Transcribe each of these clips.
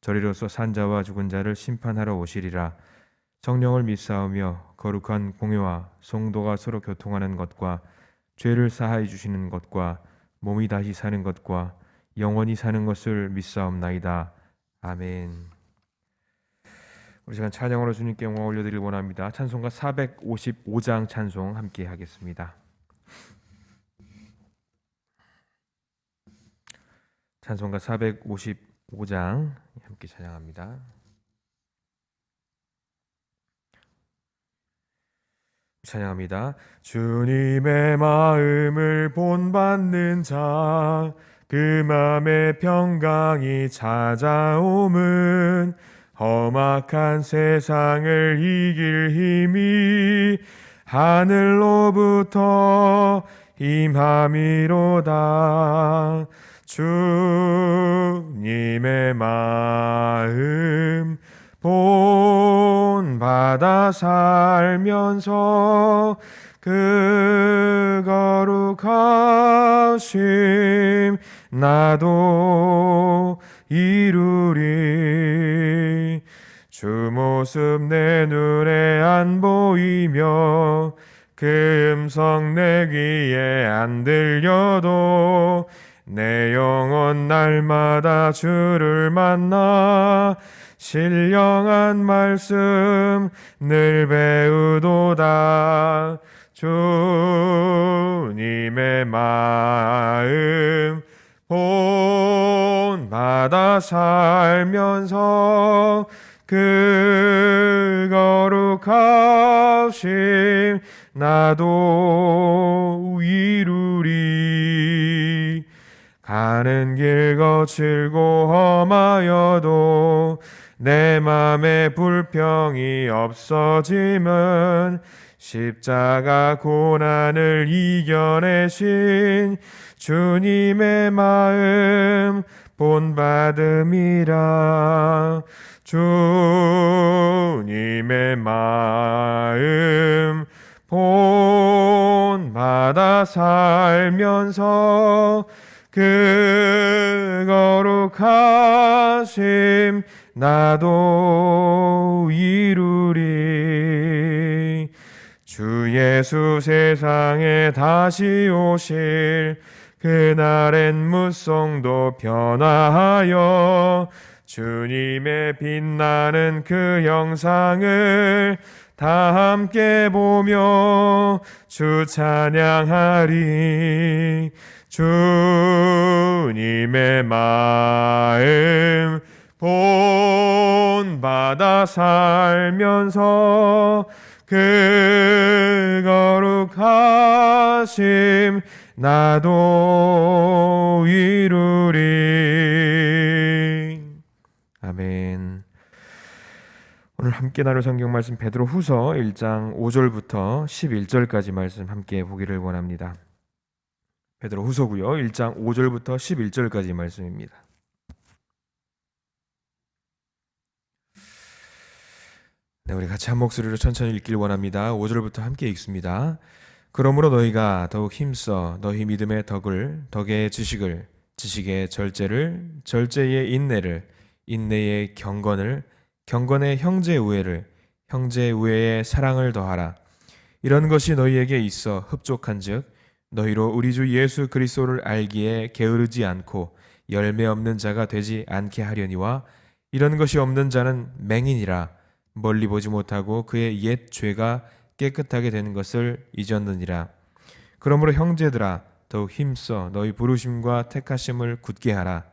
저리로서 산자와 죽은 자를 심판하러 오시리라 성령을 믿사오며 거룩한 공회와 성도가 서로 교통하는 것과 죄를 사하여 주시는 것과 몸이 다시 사는 것과 영원히 사는 것을 믿사옵나이다 아멘. 우리 시간 찬양으로 주님께 영광 올려드리길 원합니다. 찬송가 455장 찬송 함께 하겠습니다. 찬송가 455장 함께 찬양합니다. 찬양합니다. 주님의 마음을 본받는 자, 그 맘의 평강이 찾아옴은 험악한 세상을 이길 힘이 하늘로부터 임함이로다. 주님의 마음 본 받아 살면서 그 거룩하심 나도 이루리. 주 모습 내 눈에 안 보이며 그 음성 내 귀에 안 들려도 내 영혼 날마다 주를 만나 신령한 말씀 늘 배우도다. 주님의 마음 본받아 살면서 그 거룩하심 나도 이루리 가는 길 거칠고 험하여도 내 맘에 불평이 없어짐은 십자가 고난을 이겨내신 주님의 마음 본받음이라. 주님의 마음 본받아 살면서 그 거룩하심 나도 이루리. 주 예수 세상에 다시 오실 그날엔 무성도 변화하여 주님의 빛나는 그 영상을 다 함께 보며 주 찬양하리. 주님의 마음 본 받아 살면서 그 거룩하심 나도 이루리. 아멘 오늘 함께 나눌 성경 말씀 베드로 후서 1장 5절부터 11절까지 말씀 함께 보기를 원합니다 베드로 후서고요 1장 5절부터 11절까지 말씀입니다 네, 우리 같이 한 목소리로 천천히 읽길 원합니다. 5절부터 함께 읽습니다. 그러므로 너희가 더욱 힘써 너희 믿음의 덕을 덕의 지식을 지식의 절제를 절제의 인내를 인내의 경건을 경건의 형제 우애를 형제 우애의 사랑을 더하라. 이런 것이 너희에게 있어 흡족한즉 너희로 우리 주 예수 그리스도를 알기에 게으르지 않고 열매 없는 자가 되지 않게 하려니와 이런 것이 없는 자는 맹인이라 멀리 보지 못하고 그의 옛 죄가 깨끗하게 되는 것을 잊었느니라. 그러므로 형제들아 더욱 힘써 너희 부르심과 택하심을 굳게 하라.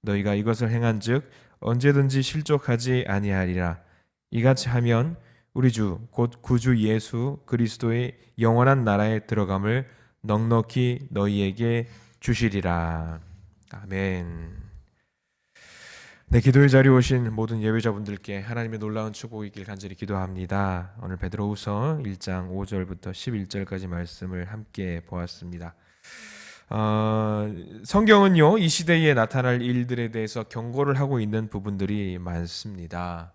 너희가 이것을 행한즉 언제든지 실족하지 아니하리라. 이같이 하면 우리 주 곧 구주 예수 그리스도의 영원한 나라에 들어감을 넉넉히 너희에게 주시리라. 아멘. 네, 기도의 자리에 오신 모든 예배자분들께 하나님의 놀라운 축복이길 간절히 기도합니다. 오늘 베드로후서 1장 5절부터 11절까지 말씀을 함께 보았습니다. 어, 성경은요 이 시대에 나타날 일들에 대해서 경고를 하고 있는 부분들이 많습니다.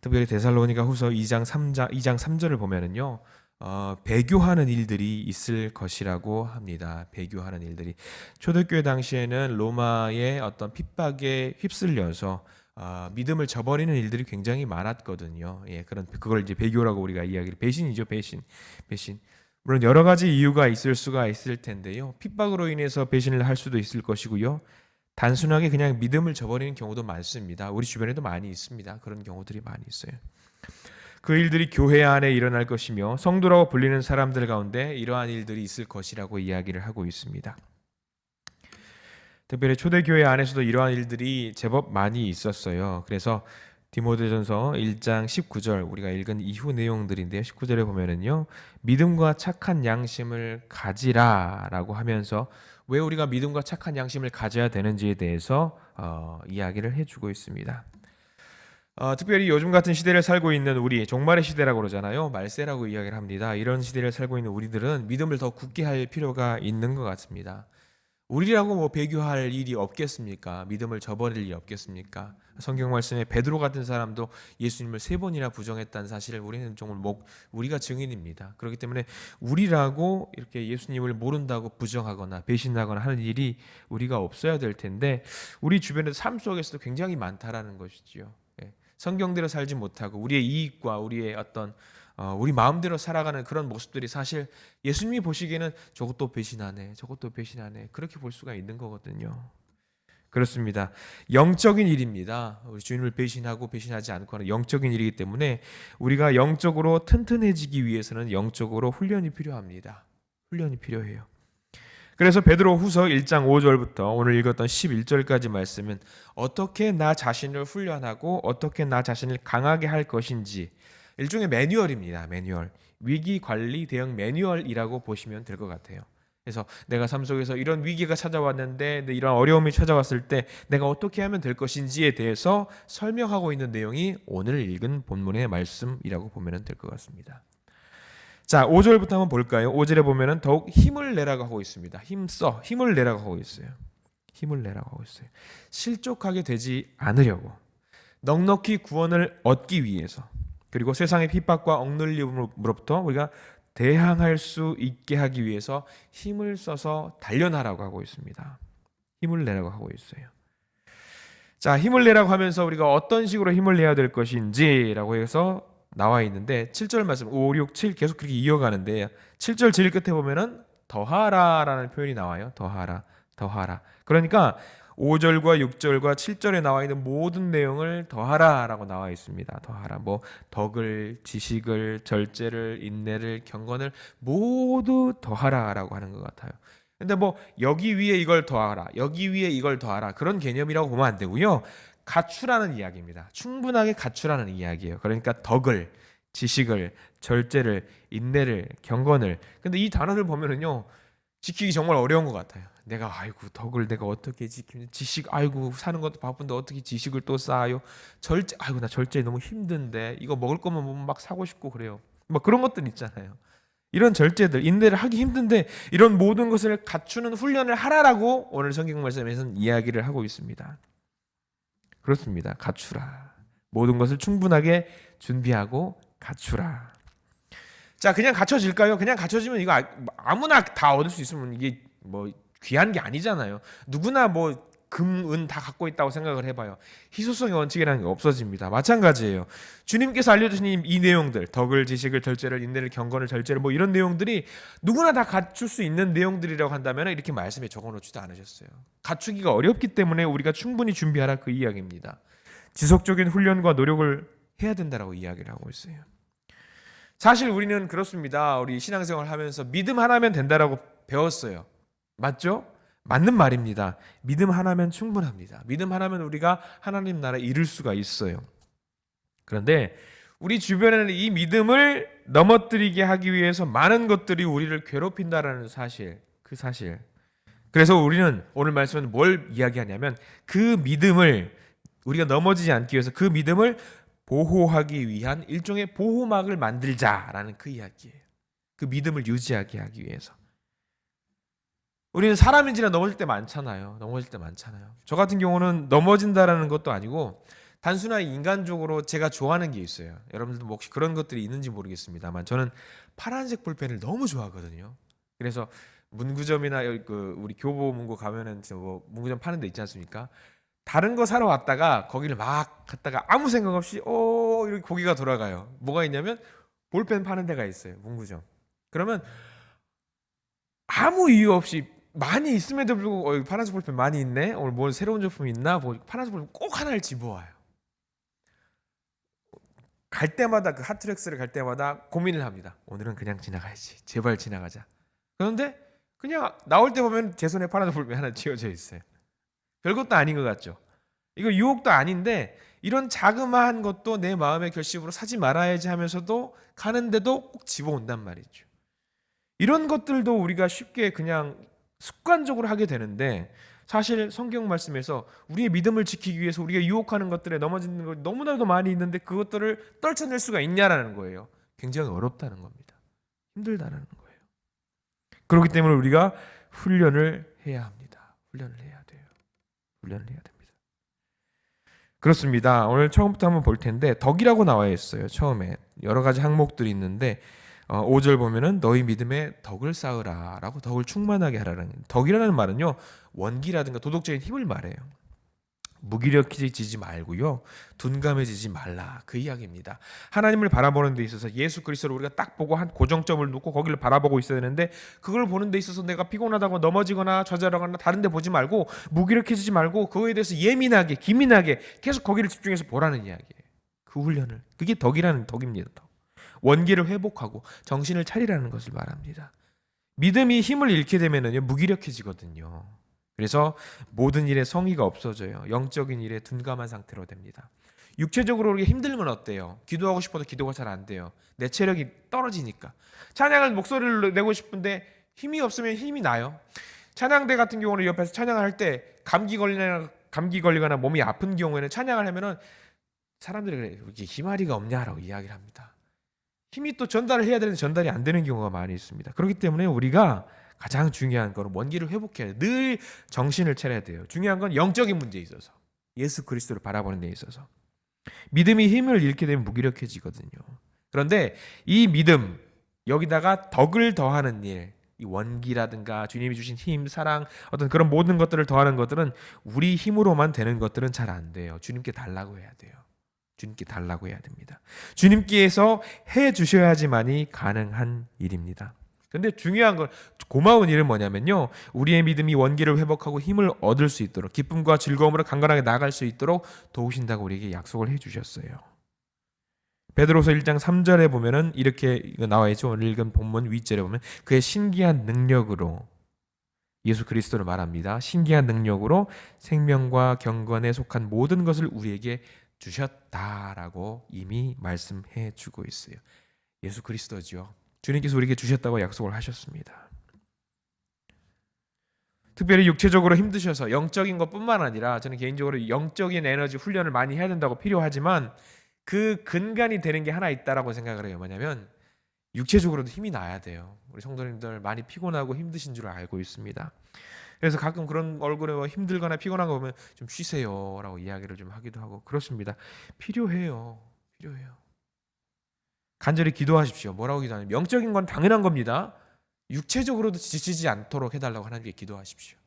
특별히 데살로니가 후서 2장 3장 2장 3절을 보면은요 어, 배교하는 일들이 있을 것이라고 합니다. 배교하는 일들이 초대교회 당시에는 로마의 어떤 핍박에 휩쓸려서 어, 믿음을 저버리는 일들이 굉장히 많았거든요. 예, 그런 그걸 이제 배교라고 우리가 이야기를 배신이죠, 배신, 배신. 물론 여러 가지 이유가 있을 수가 있을 텐데요. 핍박으로 인해서 배신을 할 수도 있을 것이고요. 단순하게 그냥 믿음을 저버리는 경우도 많습니다. 우리 주변에도 많이 있습니다. 그런 경우들이 많이 있어요. 그 일들이 교회 안에 일어날 것이며 성도라고 불리는 사람들 가운데 이러한 일들이 있을 것이라고 이야기를 하고 있습니다. 특별히 초대교회 안에서도 이러한 일들이 제법 많이 있었어요. 그래서 디모데전서 1장 19절 우리가 읽은 이후 내용들인데요. 19절에 보면은요. 믿음과 착한 양심을 가지라라고 하면서 왜 우리가 믿음과 착한 양심을 가져야 되는지에 대해서 어, 이야기를 해주고 있습니다. 어, 특별히 요즘 같은 시대를 살고 있는 우리 종말의 시대라고 그러잖아요. 말세라고 이야기를 합니다. 이런 시대를 살고 있는 우리들은 믿음을 더 굳게 할 필요가 있는 것 같습니다. 우리라고 뭐 배교할 일이 없겠습니까? 믿음을 저버릴 일이 없겠습니까? 성경 말씀에 베드로 같은 사람도 예수님을 세 번이나 부정했다는 사실을 우리는 정말 목 우리가 증인입니다. 그렇기 때문에 우리라고 이렇게 예수님을 모른다고 부정하거나 배신하거나 하는 일이 우리가 없어야 될 텐데 우리 주변의 삶 속에서도 굉장히 많다라는 것이지요. 예. 성경대로 살지 못하고 우리의 이익과 우리의 어떤 어, 우리 마음대로 살아가는 그런 모습들이 사실 예수님이 보시기에는 저것도 배신하네, 저것도 배신하네 그렇게 볼 수가 있는 거거든요. 그렇습니다. 영적인 일입니다. 우리 주님을 배신하고 배신하지 않고 하는 영적인 일이기 때문에 우리가 영적으로 튼튼해지기 위해서는 영적으로 훈련이 필요합니다. 훈련이 필요해요. 그래서 베드로 후서 1장 5절부터 오늘 읽었던 11절까지 말씀은 어떻게 나 자신을 훈련하고 어떻게 나 자신을 강하게 할 것인지 일종의 매뉴얼입니다. 매뉴얼. 위기 관리 대응 매뉴얼이라고 보시면 될 것 같아요. 그래서 내가 삶 속에서 이런 위기가 찾아왔는데 이런 어려움이 찾아왔을 때 내가 어떻게 하면 될 것인지에 대해서 설명하고 있는 내용이 오늘 읽은 본문의 말씀이라고 보면 될 것 같습니다. 자, 5절부터 한번 볼까요? 5절에 보면은 더욱 힘을 내라고 하고 있습니다. 힘써, 힘을 내라고 하고 있어요. 힘을 내라고 하고 있어요. 실족하게 되지 않으려고 넉넉히 구원을 얻기 위해서 그리고 세상의 핍박과 억눌림으로부터 우리가 대항할 수 있게 하기 위해서 힘을 써서 단련하라고 하고 있습니다. 힘을 내라고 하고 있어요. 자, 힘을 내라고 하면서 우리가 어떤 식으로 힘을 내야 될 것인지라고 해서 나와 있는데 7절 말씀 5, 6, 7 계속 그렇게 이어가는데 7절 제일 끝에 보면은 더하라라는 표현이 나와요. 더하라. 더하라. 그러니까 5절과 6절과 7절에 나와 있는 모든 내용을 더하라라고 나와 있습니다. 더하라. 뭐 덕을, 지식을, 절제를, 인내를, 경건을 모두 더하라라고 하는 것 같아요. 근데 뭐 여기 위에 이걸 더하라. 여기 위에 이걸 더하라. 그런 개념이라고 보면 안 되고요. 갖추라는 이야기입니다. 충분하게 갖추라는 이야기예요. 그러니까 덕을, 지식을, 절제를, 인내를, 경건을. 근데 이 단어를 보면은요. 지키기 정말 어려운 것 같아요. 내가 아이고 덕을 내가 어떻게 지키는 지식 아이고 사는 것도 바쁜데 어떻게 지식을 또 쌓아요? 절제 아이고 나 절제 너무 힘든데 이거 먹을 거면 보면 막 사고 싶고 그래요. 막 그런 것들 있잖아요. 이런 절제들 인내를 하기 힘든데 이런 모든 것을 갖추는 훈련을 하라라고 오늘 성경 말씀에서는 이야기를 하고 있습니다. 그렇습니다. 갖추라. 모든 것을 충분하게 준비하고 갖추라 자 그냥 갖춰질까요 그냥 갖춰지면 이거 아- 아무나 다 얻을 수 있으면 이게 뭐 귀한 게 아니잖아요. 누구나 뭐 금, 은 다 갖고 있다고 생각을 해봐요. 희소성의 원칙이라는 게 없어집니다. 마찬가지예요. 주님께서 알려주신 이 내용들, 덕을, 지식을, 절제를, 인내를, 경건을, 절제를, 뭐 이런 내용들이 누구나 다 갖출 수 있는 내용들이라고 한다면 이렇게 말씀에 적어놓지도 않으셨어요. 갖추기가 어렵기 때문에 우리가 충분히 준비하라 그 이야기입니다. 지속적인 훈련과 노력을 해야 된다라고 이야기를 하고 있어요. 사실 우리는 그렇습니다. 우리 신앙생활 하면서 믿음 하나면 된다라고 배웠어요. 맞죠? 맞는 말입니다. 믿음 하나면 충분합니다. 믿음 하나면 우리가 하나님 나라에 이룰 수가 있어요. 그런데 우리 주변에는 이 믿음을 넘어뜨리게 하기 위해서 많은 것들이 우리를 괴롭힌다라는 사실, 그 사실. 그래서 우리는 오늘 말씀은 뭘 이야기하냐면 그 믿음을 우리가 넘어지지 않기 위해서 그 믿음을 보호하기 위한 일종의 보호막을 만들자라는 그 이야기예요. 그 믿음을 유지하게 하기 위해서. 우리는 사람인지라 넘어질 때 많잖아요. 넘어질 때 많잖아요. 저 같은 경우는 넘어진다라는 것도 아니고 단순하게 인간적으로 제가 좋아하는 게 있어요. 여러분들도 뭐 혹시 그런 것들이 있는지 모르겠습니다만 저는 파란색 볼펜을 너무 좋아하거든요. 그래서 문구점이나 그 우리 교보 문고 가면은 저뭐 문구점 파는 데 있지 않습니까? 다른 거 사러 왔다가 거기를 막 갔다가 아무 생각 없이 어 이렇게 고개가 돌아가요. 뭐가 있냐면 볼펜 파는 데가 있어요. 문구점. 그러면 아무 이유 없이 많이 있음에도 불구하고 어, 파란색 볼펜 많이 있네. 오늘 뭐 새로운 제품 있나? 보고 파란색 볼펜 꼭 하나를 집어와요. 갈 때마다 그 하트렉스를 갈 때마다 고민을 합니다. 오늘은 그냥 지나가야지. 제발 지나가자. 그런데 그냥 나올 때 보면 제 손에 파란색 볼펜 하나 쥐어져 있어요. 별것도 아닌 것 같죠. 이거 유혹도 아닌데 이런 자그마한 것도 내 마음의 결심으로 사지 말아야지 하면서도 가는데도 꼭 집어온단 말이죠. 이런 것들도 우리가 쉽게 그냥 습관적으로 하게 되는데 사실 성경 말씀에서 우리의 믿음을 지키기 위해서 우리가 유혹하는 것들에 넘어지는 것 너무나도 많이 있는데 그것들을 떨쳐낼 수가 있냐라는 거예요. 굉장히 어렵다는 겁니다. 힘들다는 거예요. 그렇기 때문에 우리가 훈련을 해야 합니다. 훈련을 해야. 훈련을 해야 됩니다. 그렇습니다. 오늘 처음부터 한번 볼 텐데 덕이라고 나와 있어요. 처음에 여러 가지 항목들이 있는데 어, 5절 보면은 너희 믿음에 덕을 쌓으라라고 덕을 충만하게 하라는 덕이라는 말은요 원기라든가 도덕적인 힘을 말해요. 무기력해지지 말고요 둔감해지지 말라 그 이야기입니다. 하나님을 바라보는 데 있어서 예수 그리스도를 우리가 딱 보고 한 고정점을 놓고 거기를 바라보고 있어야 되는데 그걸 보는 데 있어서 내가 피곤하다고 넘어지거나 좌절하거나 다른 데 보지 말고 무기력해지지 말고 그거에 대해서 예민하게 기민하게 계속 거기를 집중해서 보라는 이야기예요. 그 훈련을 그게 덕이라는 덕입니다. 덕. 원기를 회복하고 정신을 차리라는 것을 말합니다. 믿음이 힘을 잃게 되면은요 무기력해지거든요. 그래서 모든 일에 성의가 없어져요. 영적인 일에 둔감한 상태로 됩니다. 육체적으로 우리가 힘들면 어때요? 기도하고 싶어도 기도가 잘 안 돼요. 내 체력이 떨어지니까. 찬양을 목소리를 내고 싶은데 힘이 없으면 힘이 나요. 찬양대 같은 경우는 옆에서 찬양을 할 때 감기 걸리거나 감기 걸리거나 몸이 아픈 경우에는 찬양을 하면은 사람들이 그래 이게 희마리가 없냐라고 이야기를 합니다. 힘이 또 전달을 해야 되는데 전달이 안 되는 경우가 많이 있습니다. 그렇기 때문에 우리가 가장 중요한 거는 원기를 회복해야 돼요. 늘 정신을 차려야 돼요. 중요한 건 영적인 문제에 있어서 예수 그리스도를 바라보는 데 있어서 믿음이 힘을 잃게 되면 무기력해지거든요. 그런데 이 믿음 여기다가 덕을 더하는 일, 이 원기라든가 주님이 주신 힘, 사랑, 어떤 그런 모든 것들을 더하는 것들은 우리 힘으로만 되는 것들은 잘 안 돼요. 주님께 달라고 해야 돼요. 주님께 달라고 해야 됩니다. 주님께서 해 주셔야지만이 가능한 일입니다. 근데 중요한 건 고마운 일은 뭐냐면요. 우리의 믿음이 원기를 회복하고 힘을 얻을 수 있도록 기쁨과 즐거움으로 강건하게 나아갈 수 있도록 도우신다고 우리에게 약속을 해 주셨어요. 베드로서 1장 3절에 보면은 이렇게 나와 있죠. 오늘 읽은 본문 윗절에 보면 그의 신기한 능력으로 예수 그리스도를 말합니다. 신기한 능력으로 생명과 경건에 속한 모든 것을 우리에게 주셨다라고 이미 말씀해 주고 있어요. 예수 그리스도죠. 주님께서 우리에게 주셨다고 약속을 하셨습니다. 특별히 육체적으로 힘드셔서 영적인 것뿐만 아니라 저는 개인적으로 영적인 에너지 훈련을 많이 해야 된다고 필요하지만 그 근간이 되는 게 하나 있다라고 생각을 해요. 뭐냐면 육체적으로도 힘이 나야 돼요. 우리 성도님들 많이 피곤하고 힘드신 줄 알고 있습니다. 그래서 가끔 그런 얼굴에 뭐 힘들거나 피곤한 거 보면 좀 쉬세요라고 이야기를 좀 하기도 하고 그렇습니다. 필요해요. 필요해요. 간절히 기도하십시오. 뭐라고 기도하냐면 영적인 건 당연한 겁니다. 육체적으로도 지치지 않도록 해달라고 하나님께 기도하십시오.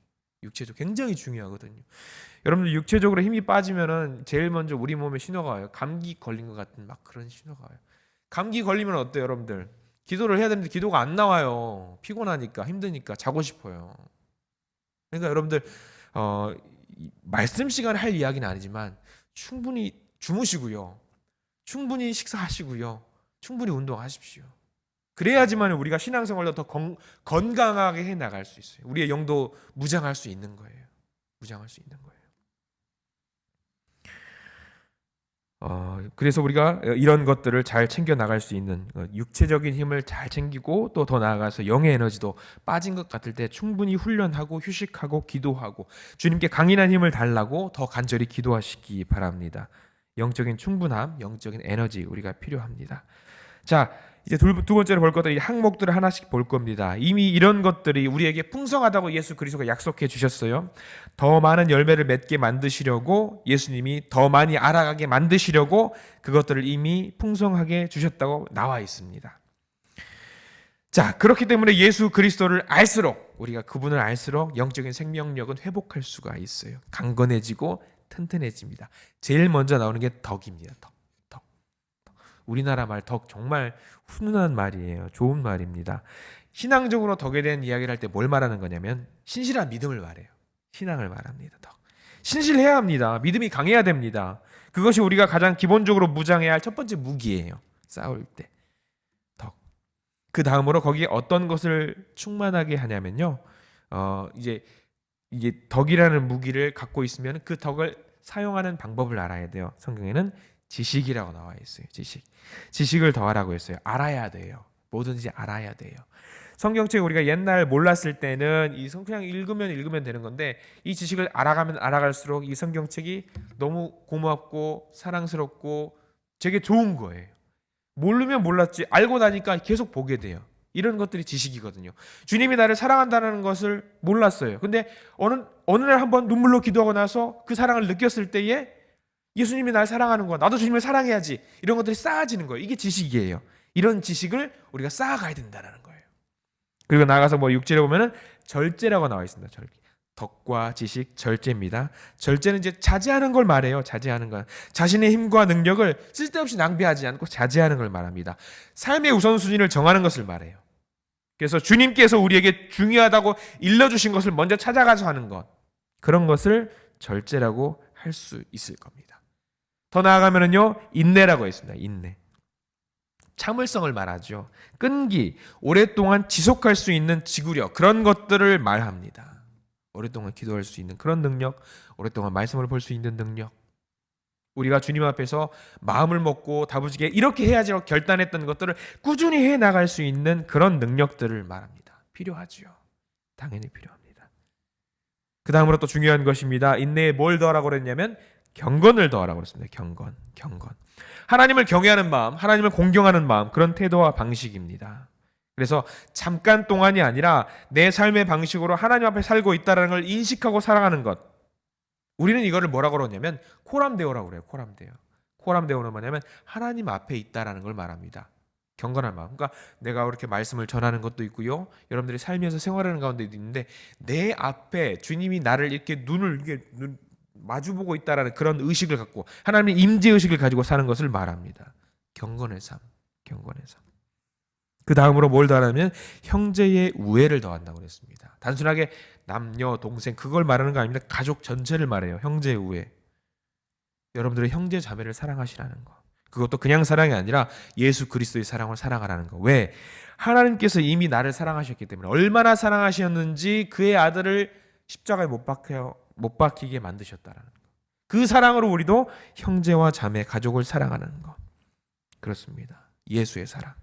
육체적 굉장히 중요하거든요. 여러분들 육체적으로 힘이 빠지면은 제일 먼저 우리 몸에 신호가 와요. 감기 걸린 것 같은 막 그런 신호가 와요. 감기 걸리면 어때요, 여러분들? 기도를 해야 되는데 기도가 안 나와요. 피곤하니까 힘드니까 자고 싶어요. 그러니까 여러분들 어, 이 말씀 시간 할 이야기는 아니지만 충분히 주무시고요. 충분히 식사하시고요. 충분히 운동하십시오. 그래야지만 우리가 신앙생활도 더 건, 건강하게 해 나갈 수 있어요. 우리의 영도 무장할 수 있는 거예요. 무장할 수 있는 거예요. 어, 그래서 우리가 이런 것들을 잘 챙겨 나갈 수 있는 어, 육체적인 힘을 잘 챙기고 또 더 나아가서 영의 에너지도 빠진 것 같을 때 충분히 훈련하고 휴식하고 기도하고 주님께 강인한 힘을 달라고 더 간절히 기도하시기 바랍니다. 영적인 충분함, 영적인 에너지 우리가 필요합니다. 자, 이제 두, 두 번째로 볼 것들 이 항목들을 하나씩 볼 겁니다. 이미 이런 것들이 우리에게 풍성하다고 예수 그리스도가 약속해 주셨어요. 더 많은 열매를 맺게 만드시려고 예수님이 더 많이 알아가게 만드시려고 그것들을 이미 풍성하게 주셨다고 나와 있습니다. 자, 그렇기 때문에 예수 그리스도를 알수록 우리가 그분을 알수록 영적인 생명력은 회복할 수가 있어요. 강건해지고 튼튼해집니다. 제일 먼저 나오는 게 덕입니다. 덕. 덕. 덕. 우리나라 말 덕 정말 훈훈한 말이에요. 좋은 말입니다. 신앙적으로 덕에 대한 이야기를 할 때 뭘 말하는 거냐면 신실한 믿음을 말해요. 신앙을 말합니다. 덕. 신실해야 합니다. 믿음이 강해야 됩니다. 그것이 우리가 가장 기본적으로 무장해야 할 첫 번째 무기예요. 싸울 때. 덕. 그 다음으로 거기에 어떤 것을 충만하게 하냐면요. 어, 이제 이게 덕이라는 무기를 갖고 있으면 그 덕을 사용하는 방법을 알아야 돼요. 성경에는 지식이라고 나와 있어요. 지식. 지식을 더하라고 했어요. 알아야 돼요. 뭐든지 알아야 돼요. 성경책 우리가 옛날 몰랐을 때는 이 성- 그냥 읽으면 읽으면 되는 건데 이 지식을 알아가면 알아갈수록 이 성경책이 너무 고맙고 사랑스럽고 되게 좋은 거예요. 모르면 몰랐지 알고 나니까 계속 보게 돼요. 이런 것들이 지식이거든요. 주님이 나를 사랑한다는 것을 몰랐어요. 근데 어느 어느 날 한번 눈물로 기도하고 나서 그 사랑을 느꼈을 때에 예수님이 날 사랑하는 거야. 나도 주님을 사랑해야지. 이런 것들이 쌓아지는 거예요. 이게 지식이에요. 이런 지식을 우리가 쌓아가야 된다는 거예요. 그리고 나가서 뭐 육지를 보면은 절제라고 나와 있습니다. 절제. 덕과 지식, 절제입니다. 절제는 이제 자제하는 걸 말해요. 자제하는 것. 자신의 힘과 능력을 쓸데없이 낭비하지 않고 자제하는 걸 말합니다. 삶의 우선순위를 정하는 것을 말해요. 그래서 주님께서 우리에게 중요하다고 일러주신 것을 먼저 찾아가서 하는 것. 그런 것을 절제라고 할 수 있을 겁니다. 더 나아가면은요, 인내라고 있습니다. 인내. 참을성을 말하죠. 끈기, 오랫동안 지속할 수 있는 지구력, 그런 것들을 말합니다. 오랫동안 기도할 수 있는 그런 능력, 오랫동안 말씀을 볼 수 있는 능력. 우리가 주님 앞에서 마음을 먹고 다부지게 이렇게 해야지라고 결단했던 것들을 꾸준히 해 나갈 수 있는 그런 능력들을 말합니다. 필요하지요. 당연히 필요합니다. 그 다음으로 또 중요한 것입니다. 인내에 뭘 더하라고 그랬냐면 경건을 더하라고 그랬습니다. 경건, 경건. 하나님을 경외하는 마음, 하나님을 공경하는 마음, 그런 태도와 방식입니다. 그래서 잠깐 동안이 아니라 내 삶의 방식으로 하나님 앞에 살고 있다는 걸 인식하고 살아가는 것. 우리는 이거를 뭐라고 그러냐면 코람데오라고 그래요. 코람데오. 코람데오는 뭐냐면 하나님 앞에 있다라는 걸 말합니다. 경건한 마음. 그러니까 내가 이렇게 말씀을 전하는 것도 있고요. 여러분들이 살면서 생활하는 가운데도 있는데 내 앞에 주님이 나를 이렇게 눈을 이렇게 눈, 마주보고 있다라는 그런 의식을 갖고 하나님의 임재 의식을 가지고 사는 것을 말합니다. 경건의 삶. 경건의 삶. 그 다음으로 뭘 더하냐면 형제의 우애를 더한다고 그랬습니다. 단순하게 남녀 동생 그걸 말하는 거 아닙니다. 가족 전체를 말해요. 형제의 우애. 여러분들의 형제 자매를 사랑하시라는 거. 그것도 그냥 사랑이 아니라 예수 그리스도의 사랑을 사랑하라는 거. 왜? 하나님께서 이미 나를 사랑하셨기 때문에 얼마나 사랑하셨는지 그의 아들을 십자가에 못 박혀 못 박히게 만드셨다라는 거. 그 사랑으로 우리도 형제와 자매, 가족을 사랑하는 거. 그렇습니다. 예수의 사랑.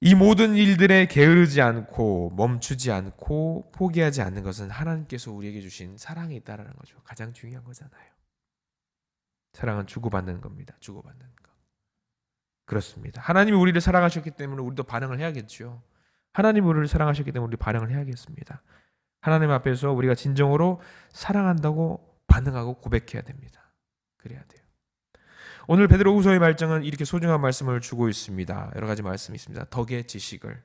이 모든 일들에 게으르지 않고 멈추지 않고 포기하지 않는 것은 하나님께서 우리에게 주신 사랑이 있다라는 거죠. 가장 중요한 거잖아요. 사랑은 주고받는 겁니다. 주고받는 거. 그렇습니다. 하나님이 우리를 사랑하셨기 때문에 우리도 반응을 해야겠죠. 하나님 우리를 사랑하셨기 때문에 우리 반응을 해야겠습니다. 하나님 앞에서 우리가 진정으로 사랑한다고 반응하고 고백해야 됩니다. 그래야 돼요. 오늘 베드로 후서의 말씀은 이렇게 소중한 말씀을 주고 있습니다. 여러 가지 말씀이 있습니다. 덕의 지식을,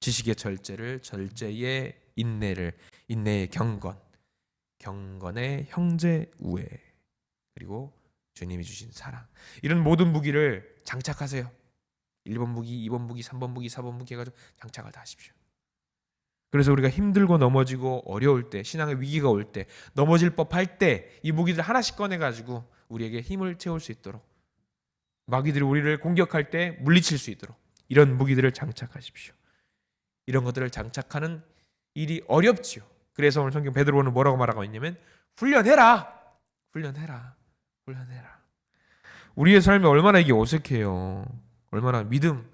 지식의 절제를, 절제의 인내를, 인내의 경건, 경건의 형제 우애, 그리고 주님이 주신 사랑. 이런 모든 무기를 장착하세요. 1번 무기, 2번 무기, 3번 무기, 4번 무기 해가지고 장착을 다 하십시오. 그래서 우리가 힘들고 넘어지고 어려울 때, 신앙의 위기가 올 때, 넘어질 법할 때 이 무기들 하나씩 꺼내가지고 우리에게 힘을 채울 수 있도록 마귀들이 우리를 공격할 때 물리칠 수 있도록 이런 무기들을 장착하십시오. 이런 것들을 장착하는 일이 어렵지요. 그래서 오늘 성경 베드로는 뭐라고 말하고 있냐면 훈련해라. 훈련해라. 훈련해라. 우리의 삶이 얼마나 이게 어색해요. 얼마나 믿음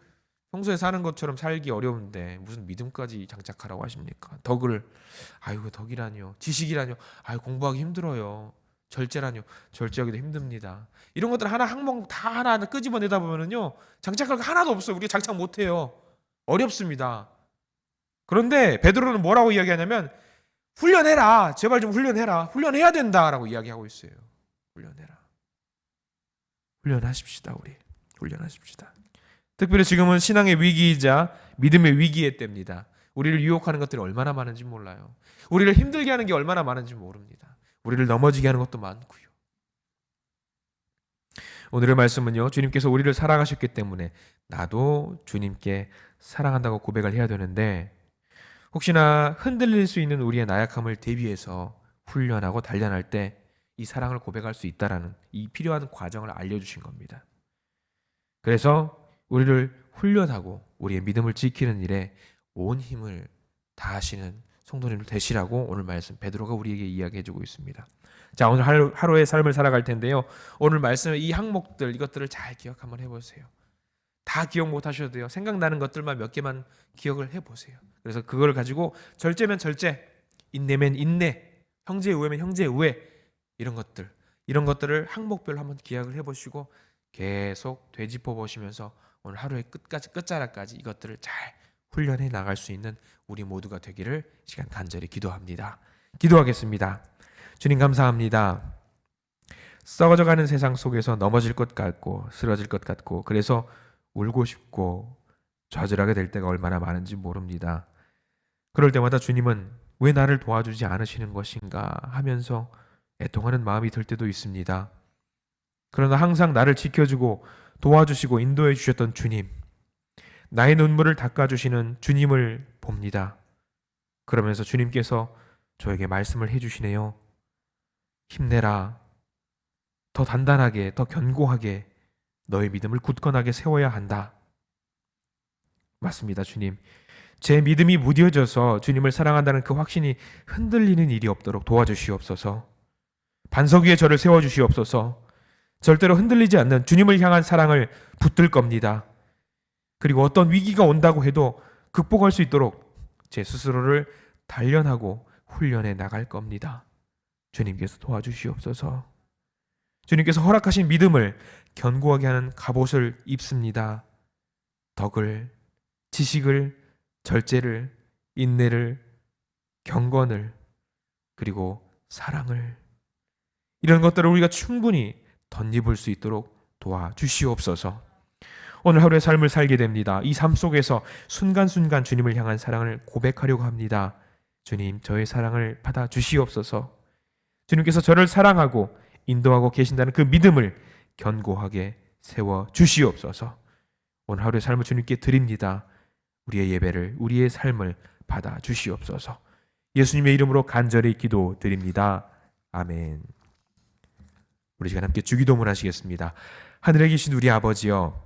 평소에 사는 것처럼 살기 어려운데 무슨 믿음까지 장착하라고 하십니까? 덕을 아이고 덕이라뇨. 지식이라뇨. 아이 공부하기 힘들어요. 절제라뇨. 절제하기도 힘듭니다. 이런 것들 하나 항목 다 하나 끄집어내다 보면은요. 장착할 거 하나도 없어요. 우리가 장착 못 해요. 어렵습니다. 그런데 베드로는 뭐라고 이야기하냐면 훈련해라. 제발 좀 훈련해라. 훈련해야 된다라고 이야기하고 있어요. 훈련해라. 훈련하십시다, 우리. 훈련하십시다. 특별히 지금은 신앙의 위기이자 믿음의 위기의 때입니다. 우리를 유혹하는 것들이 얼마나 많은지 몰라요. 우리를 힘들게 하는 게 얼마나 많은지 모릅니다. 우리를 넘어지게 하는 것도 많고요. 오늘의 말씀은요. 주님께서 우리를 사랑하셨기 때문에 나도 주님께 사랑한다고 고백을 해야 되는데 혹시나 흔들릴 수 있는 우리의 나약함을 대비해서 훈련하고 단련할 때 이 사랑을 고백할 수 있다라는 이 필요한 과정을 알려주신 겁니다. 그래서 우리를 훈련하고 우리의 믿음을 지키는 일에 온 힘을 다하시는 성도님들 되시라고 오늘 말씀 베드로가 우리에게 이야기해주고 있습니다. 자 오늘 하루, 하루의 삶을 살아갈 텐데요. 오늘 말씀의 이 항목들 이것들을 잘 기억 한번 해보세요. 다 기억 못 하셔도 돼요. 생각나는 것들만 몇 개만 기억을 해보세요. 그래서 그걸 가지고 절제면 절제, 인내면 인내, 형제 우애면 형제 우애 이런 것들 이런 것들을 항목별로 한번 기억을 해보시고 계속 되짚어 보시면서 오늘 하루의 끝까지 끝자락까지 이것들을 잘 훈련해 나갈 수 있는 우리 모두가 되기를 시간 간절히 기도합니다. 기도하겠습니다. 주님 감사합니다. 썩어져가는 세상 속에서 넘어질 것 같고 쓰러질 것 같고 그래서 울고 싶고 좌절하게 될 때가 얼마나 많은지 모릅니다. 그럴 때마다 주님은 왜 나를 도와주지 않으시는 것인가 하면서 애통하는 마음이 들 때도 있습니다. 그러나 항상 나를 지켜주고 도와주시고 인도해 주셨던 주님, 나의 눈물을 닦아주시는 주님을 봅니다. 그러면서 주님께서 저에게 말씀을 해주시네요. 힘내라. 더 단단하게, 더 견고하게 너의 믿음을 굳건하게 세워야 한다. 맞습니다, 주님. 제 믿음이 무뎌져서 주님을 사랑한다는 그 확신이 흔들리는 일이 없도록 도와주시옵소서. 반석 위에 저를 세워주시옵소서. 절대로 흔들리지 않는 주님을 향한 사랑을 붙들 겁니다. 그리고 어떤 위기가 온다고 해도 극복할 수 있도록 제 스스로를 단련하고 훈련해 나갈 겁니다. 주님께서 도와주시옵소서. 주님께서 허락하신 믿음을 견고하게 하는 갑옷을 입습니다. 덕을, 지식을, 절제를, 인내를, 경건을, 그리고 사랑을 이런 것들을 우리가 충분히 덧입을 수 있도록 도와주시옵소서. 오늘 하루의 삶을 살게 됩니다. 이 삶 속에서 순간순간 주님을 향한 사랑을 고백하려고 합니다. 주님, 저의 사랑을 받아 주시옵소서. 주님께서 저를 사랑하고 인도하고 계신다는 그 믿음을 견고하게 세워 주시옵소서. 오늘 하루의 삶을 주님께 드립니다. 우리의 예배를, 우리의 삶을 받아 주시옵소서. 예수님의 이름으로 간절히 기도 드립니다. 아멘. 우리 시간 함께 주기도문 하시겠습니다. 하늘에 계신 우리 아버지여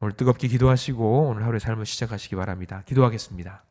오늘 뜨겁게 기도하시고 오늘 하루의 삶을 시작하시기 바랍니다. 기도하겠습니다.